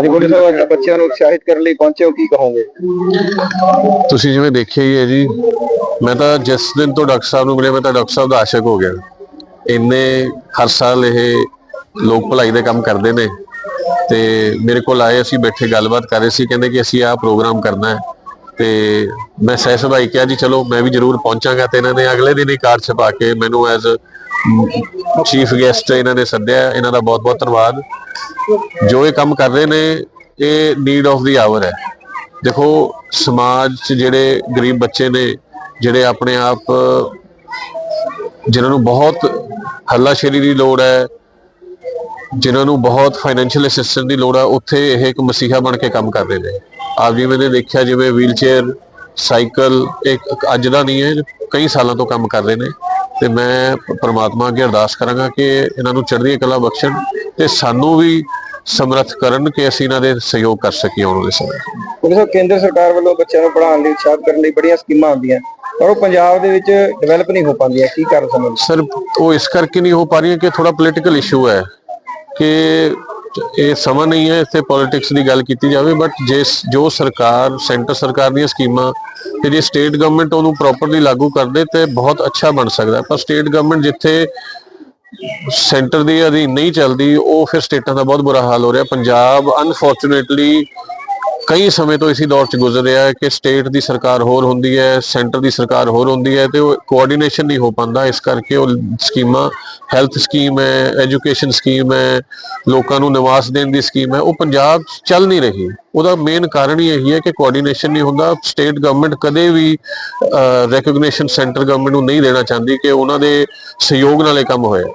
ਅੱਜ ਗੋਲੀ ਸਾਹਿਬ ਬੱਚਿਆਂ ਨੂੰ ਉਤਸ਼ਾਹਿਤ ਕਰਨ ਲਈ ਪਹੁੰਚੇ ਹੋ, ਕੀ ਕਹੋਗੇ? ਤੁਸੀਂ ਜਿਵੇਂ ਦੇਖਿਆ ਹੀ ਹੈ ਜੀ, ਮੈਂ ਤਾਂ ਜਿਸ ਦਿਨ ਤੋਂ ਡਾਕਟਰ ਸਾਹਿਬ ਨੂੰ ਮਿਲਿਆ, ਮੈਂ ਤਾਂ ਡਾਕਟਰ ਸਾਹਿਬ ਦਾ ਆਸ਼ਿਕ ਹੋ ਗਿਆ। ਇੰਨੇ ਹਰ ਸਾਲ ਇਹ ਲੋਕ ਭਲਾਈ ਦੇ ਕੰਮ ਕਰਦੇ ਨੇ ਤੇ ਮੇਰੇ ਕੋਲ ਆਏ, ਅਸੀਂ ਬੈਠੇ, ਗੱਲਬਾਤ ਕਰ ਰਹੇ ਸੀ, ਕਹਿੰਦੇ ਕਿ ਅਸੀਂ ਆਹ ਪ੍ਰੋਗਰਾਮ ਕਰਨਾ ਹੈ। ਤੇ ਮੈਂ ਸਹਿ ਸੁਭਾਈ ਕਿਹਾ ਜੀ, ਚਲੋ ਮੈਂ ਵੀ ਜ਼ਰੂਰ ਪਹੁੰਚਾਂਗਾ ਤੇ ਇਹਨਾਂ ਨੇ ਅਗਲੇ ਦਿਨ ਹੀ ਕਾਰ ਛਪਾ ਕੇ ਮੈਨੂੰ ਐਜ਼ ਚੀਫ ਗੈਸਟ ਇਹਨਾਂ ਨੇ ਸੱਦਿਆ, ਇਹਨਾਂ ਦਾ ਬਹੁਤ ਬਹੁਤ ਧੰਨਵਾਦ। ਜੋ ਇਹ ਕੰਮ ਕਰ ਰਹੇ ਨੇ, ਇਹ ਨੀਡ ਆਫ ਦੀ ਆਵਰ ਹੈ। ਦੇਖੋ, ਸਮਾਜ 'ਚ ਜਿਹੜੇ ਗਰੀਬ ਬੱਚੇ ਨੇ, ਜਿਹੜੇ ਆਪਣੇ ਆਪ, ਜਿਨ੍ਹਾਂ ਨੂੰ ਬਹੁਤ ਹੱਲਾਸ਼ੇਰੀ ਦੀ ਲੋੜ ਹੈ, ਜਿਨ੍ਹਾਂ ਨੂੰ ਬਹੁਤ ਫਾਈਨੈਂਸ਼ੀਅਲ ਅਸਿਸਟੈਂਸ ਦੀ ਲੋੜ ਹੈ, ਉੱਥੇ ਇਹ ਇੱਕ ਮਸੀਹਾ ਬਣ ਕੇ ਕੰਮ ਕਰ ਰਹੇ ਨੇ। ਆਪ ਜੀ ਮੈਨੇ ਦੇਖਿਆ ਜਿਵੇਂ ਵੀਲਚੇਅਰ ਸਾਈਕਲ ਇੱਕ ਇੱਕ ਅੱਜ ਦਾ ਨਹੀਂ ਹੈ, ਕਈ ਸਾਲਾਂ ਤੋਂ ਕੰਮ ਕਰ ਰਹੇ ਨੇ। ਤੇ ਮੈਂ ਪ੍ਰਮਾਤਮਾ ਅੱਗੇ ਅਰਦਾਸ ਕਰਾਂਗਾ ਕਿ ਇਹਨਾਂ ਨੂੰ ਚੜ੍ਹਦੀ ਕਲਾ ਬਖਸ਼ਣ ਤੇ ਸਾਨੂੰ ਵੀ ਸਮਰੱਥ ਕਰਨ ਕਿ ਅਸੀਂ ਇਹਨਾਂ ਦੇ ਸਹਿਯੋਗ ਕਰ ਸਕੀਏ ਆਉਣ ਵਾਲੇ ਸਮੇਂ। ਸਾਹਿਬ ਕੇਂਦਰ ਸਰਕਾਰ ਵੱਲੋਂ ਬੱਚਿਆਂ ਨੂੰ ਪੜ੍ਹਾਉਣ ਲਈ ਉਤਸ਼ਾਹਿਤ ਕਰਨ ਲਈ ਬੜੀਆਂ ਸਕੀਮਾਂ ਆਉਂਦੀਆਂ। ਪਰ ਉਹ ਪੰਜਾਬ ਦੇ ਵਿੱਚ ਡਿਵੈਲਪ ਨਹੀਂ ਹੋ ਪਾਉਂਦੀਆਂ। ਕੀ ਕਾਰਨ ਸਮਝਦੇ ਸਰ ਉਹ ਇਸ ਕਰਕੇ ਨਹੀਂ ਹੋ ਪਾ ਰਹੀਆਂ ਕਿ ਥੋੜਾ ਪੋਲੀਟੀਕਲ ਇਸ਼ੂ ਹੈ ਕਿ ਇਹ ਸਮਾਂ ਨਹੀਂ ਹੈ ਇੱਥੇ ਪੋਲਿਟਿਕਸ ਦੀ ਗੱਲ ਕੀਤੀ ਜਾਵੇ ਬਟ ਜੇ ਜੋ ਸਰਕਾਰ ਸੈਂਟਰ ਸਰਕਾਰ ਦੀਆਂ ਸਕੀਮਾਂ ਤੇ ਜੇ ਸਟੇਟ ਗਵਰਨਮੈਂਟ ਉਹਨੂੰ ਪ੍ਰੋਪਰਲੀ ਲਾਗੂ ਕਰਦੇ ਤੇ ਬਹੁਤ ਅੱਛਾ ਬਣ ਸਕਦਾ ਪਰ ਸਟੇਟ ਗਵਰਨਮੈਂਟ ਜਿੱਥੇ ਸੈਂਟਰ ਦੇ ਅਧੀਨ ਨਹੀਂ ਚੱਲਦੀ, ਉਹ ਫਿਰ ਸਟੇਟਾਂ ਦਾ ਬਹੁਤ ਬੁਰਾ ਹਾਲ ਹੋ ਰਿਹਾ। ਪੰਜਾਬ ਅਨਫੋਰਚੂਨੇਟਲੀ ਕਈ ਸਮੇਂ ਤੋਂ ਇਸੇ ਦੌਰ ਚ ਗੁਜ਼ਰ ਰਿਹਾ ਹੈ ਕਿ ਸਟੇਟ ਦੀ ਸਰਕਾਰ ਹੋਰ ਹੁੰਦੀ ਹੈ ਸੈਂਟਰ ਦੀ ਸਰਕਾਰ ਹੋਰ ਹੁੰਦੀ ਹੈ ਤੇ ਉਹ ਕੋਆਰਡੀਨੇਸ਼ਨ ਨਹੀਂ ਹੋ ਪਾਉਂਦਾ। ਇਸ ਕਰਕੇ ਉਹ ਸਕੀਮਾਂ ਹੈਲਥ ਸਕੀਮ ਹੈ ਐਜੂਕੇਸ਼ਨ ਸਕੀਮ ਹੈ, ਲੋਕਾਂ ਨੂੰ ਨਿਵਾਸ ਦੇਣ ਦੀ ਸਕੀਮ ਹੈ, ਉਹ ਪੰਜਾਬ 'ਚ ਚੱਲ ਨਹੀਂ ਰਹੀ। ਉਹਦਾ ਮੇਨ ਕਾਰਨ ਹੀ ਇਹੀ ਹੈ ਕਿ ਕੋਆਰਡੀਨੇਸ਼ਨ ਨਹੀਂ ਹੁੰਦਾ। ਸਟੇਟ ਗਵਰਨਮੈਂਟ ਕਦੇ ਵੀ ਰੈਕਗਨੀਸ਼ਨ ਸੈਂਟਰ ਗਵਰਨਮੈਂਟ ਨੂੰ ਨਹੀਂ ਦੇਣਾ ਚਾਹੁੰਦੀ ਕਿ ਉਹਨਾਂ ਦੇ ਸਹਿਯੋਗ ਨਾਲ ਇਹ ਕੰਮ ਹੋਇਆ।